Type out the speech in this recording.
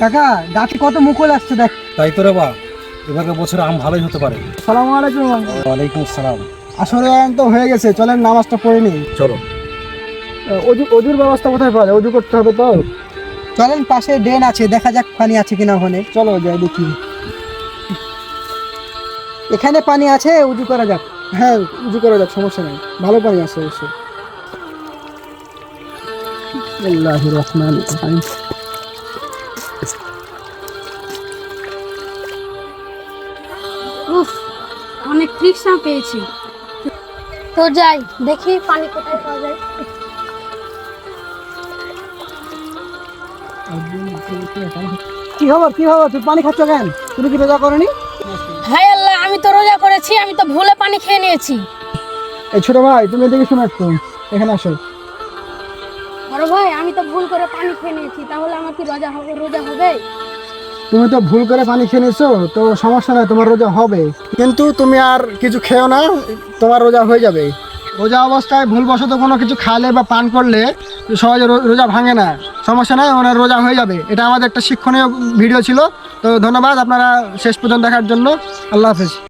কাকা গাছে কত মুকুল আসছে দেখ। তাই তো রে বা এবারের বছর আম ভালোই হতে পারে। সালাম আলাইকুম ওয়ালাইকুম আসসালাম আসলে তো হয়ে গেছে চলেন নামাজটা পড়ে নি চলো। অজু অজুর ব্যবস্থা কোথায় পাওয়া যায়? অজু করতে হবে তো। চলেন পাশে ড্রেন আছে দেখা যাক পানি আছে কিনা ওখানে। চলো যাই দেখি। এখানে পানি আছে উজু করা যাক। হ্যাঁ উজু করা যাক সমস্যা নাই। ভালো পানি আছে অবশ্যই। আল্লাহ রহমান উফ অনেক তৃষ্ণা পেয়েছি। তো যাই দেখি পানি কোথায় পাওয়া যায়। কি খবর কি খবর? তুই পানি খাচ্ছ কেন? তুমি কি রোজা করনি? হায় আল্লাহ আমি তো রোজা করেছি আমি তো ভুলে পানি খেয়ে নিয়েছি। এই ছোট ভাই তুমি এদিকে শোনো একটু এখানে আসো। বড় ভাই আমি তো ভুল করে পানি খেয়ে নিয়েছি তাহলে আমার কি রোজা হবে রোজা হবে? তুমি তো ভুল করে পানি খেয়ে নিছো তো সমস্যা নাই, তোমার রোজা হবে। কিন্তু তুমি আর কিছু খেও না, তোমার রোজা হয়ে যাবে। রোজা অবস্থায় ভুলবশত কোনো কিছু খালে বা পান করলে সহজে রোজা ভাঙে না। সমস্যা নাই, ওনার রোজা হয়ে যাবে। এটা আমাদের একটা শিক্ষণীয় ভিডিও ছিল। তো ধন্যবাদ আপনারা শেষ পর্যন্ত দেখার জন্য। আল্লাহ হাফেজ।